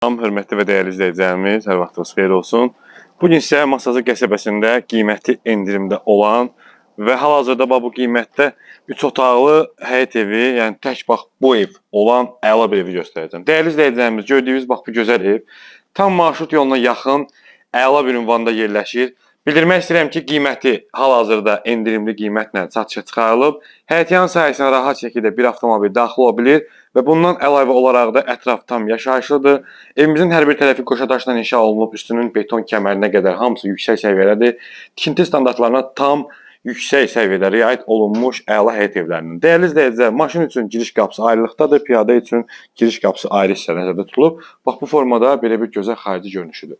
Salam, hörmətli və dəyərli izləyicilərimiz, hər vaxtınız xeyir olsun. Bu gün sizə Masazır qəsəbəsində qiyməti endirimdə olan və hal-hazırda bu qiymətdə 3 otaqlı həyət evi, yəni tək bax bu ev olan əla bir evi göstərəcəm. Dəyərli izləyicilərimiz, gördüyünüz bax bu gözəl ev tam marşrut yoluna yaxın əla bir ünvanda yerləşir. Bildirmək istəyirəm ki, qiyməti hal-hazırda endirimli qiymətlə satışa çıxarılıb. Həyətyan sahəsinə rahat şəkildə bir avtomobil daxil ola bilir və bundan əlavə olaraq da ətraf tam yaşayışlıdır. Evimizin hər bir tərəfi qoşa daşla inşa olunub, üstünün beton kəmərinə qədər hamısı yüksək səviyyədədir. Tikinti standartlarına tam yüksək səviyyədə riayət olunmuş əla həyət evlərinin. Dəyərli izləyicilər, maşın üçün giriş qapısı ayrılıqdadır, piyada üçün giriş qapısı ayrı hissədə nəzərdə tutulub. Bax bu formada belə bir gözəl xarici görünüşüdür.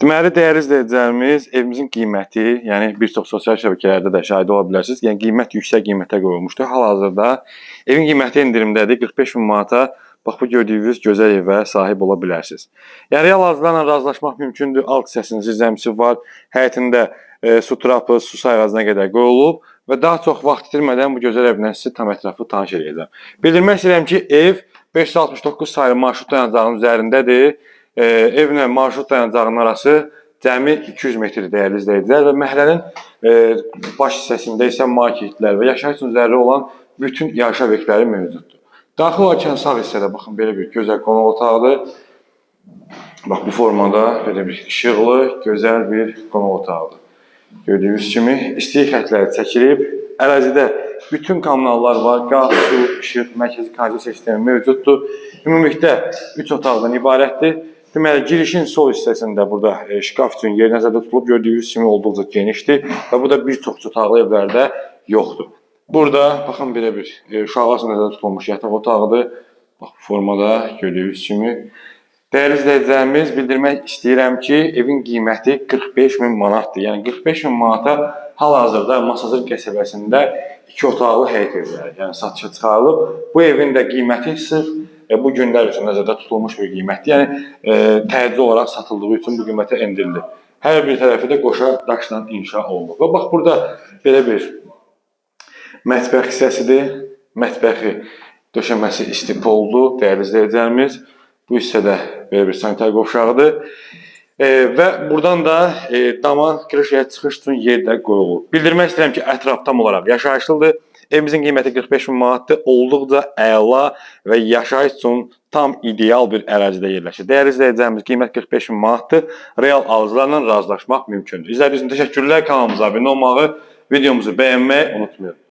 Deməli, dəyərli izləyicilərimiz, evimizin qiyməti, yəni bir çox sosial şəbəkələrdə də şahid ola bilərsiniz. Yəni qiymət yüksək qiymətə qoyulmuşdur. Hal-hazırda evin qiyməti endirimdədir. 45 min manata bax bu gördüyünüz gözəl evə sahib ola bilərsiniz. Yəni real arzlarla razılaşmaq mümkündür. Alt hissəsində zəmsi var. Həyətində e, su trapı, su sayğacına qədər qoyulub və daha çox vaxt itirmədən bu gözəl evlə sizi tam ətraflı tanış edəcəm. Bildirmək istəyirəm ki, ev 569 sayılı marşrut dayanacağının üzərindədir e, evlə marşrut dayanacağının arası cəmi 200 metrdir dəyərli izləyicilər və məhəllənin e, baş hissəsində isə marketlər və yaşayış üzəri olan bütün yaşayış obyektləri mövcuddur. Daxil olarkən sağ hissədə baxın belə bir gözəl qonaq otağıdır. Bax bu formada belə bir işıqlı, gözəl bir qonaq otağıdır. Gördüyünüz kimi istilik xətləri çəkilib. Ərazidə bütün kommunallar var. Qaz, su, işıq, mərkəzi kanalizasiya sistemi mövcuddur. Ümumilikdə 3 otaqdan ibarətdir. Deməli, girişin sol hissəsində burada e, şkaf üçün yer nəzərdə tutulub. Gördüyünüz kimi olduqca genişdir və bu da bir çox otaqlı evlərdə yoxdur. Burada baxın belə bir e, uşaqlar üçün nəzərdə tutulmuş yataq otağıdır. Bax formada gördüyünüz kimi. Dəyərli izləyicilərimiz, bildirmək istəyirəm ki, evin qiyməti 45 min manatdır. Yəni 45 min manata hal-hazırda Masazır qəsəbəsində 2 otaqlı həyət evləri, yəni satışa çıxarılıb. Bu evin də qiyməti sırf bu günlər üçün nəzərdə tutulmuş bir qiymətdir. Yəni e, təcili olaraq satıldığı üçün bu qiymətə endirildi. Hər bir tərəfi də qoşa daşla inşa olunub. Və bax burada belə bir mətbəx hissəsidir. Mətbəxi döşəməsi istipoldur, dəyərli izləyicilərimiz. Bu hissədə belə bir sanitar qovşağıdır. E, və buradan da e, dama kirişəyə çıxış üçün yer də qoyulub. Bildirmək istəyirəm ki, ətraf tam olaraq yaşayışlıdır. Evimizin qiyməti 45 min manatdır. Olduqca əla və yaşayış üçün tam ideal bir ərazidə yerləşir. Dəyərli izləyicilərimiz, qiymət 45 min manatdır. Real alıcılarla razılaşmaq mümkündür. İzlədiyiniz üçün təşəkkürlər. Kanalımıza abunə olmağı, videomuzu bəyənməyi unutmayın.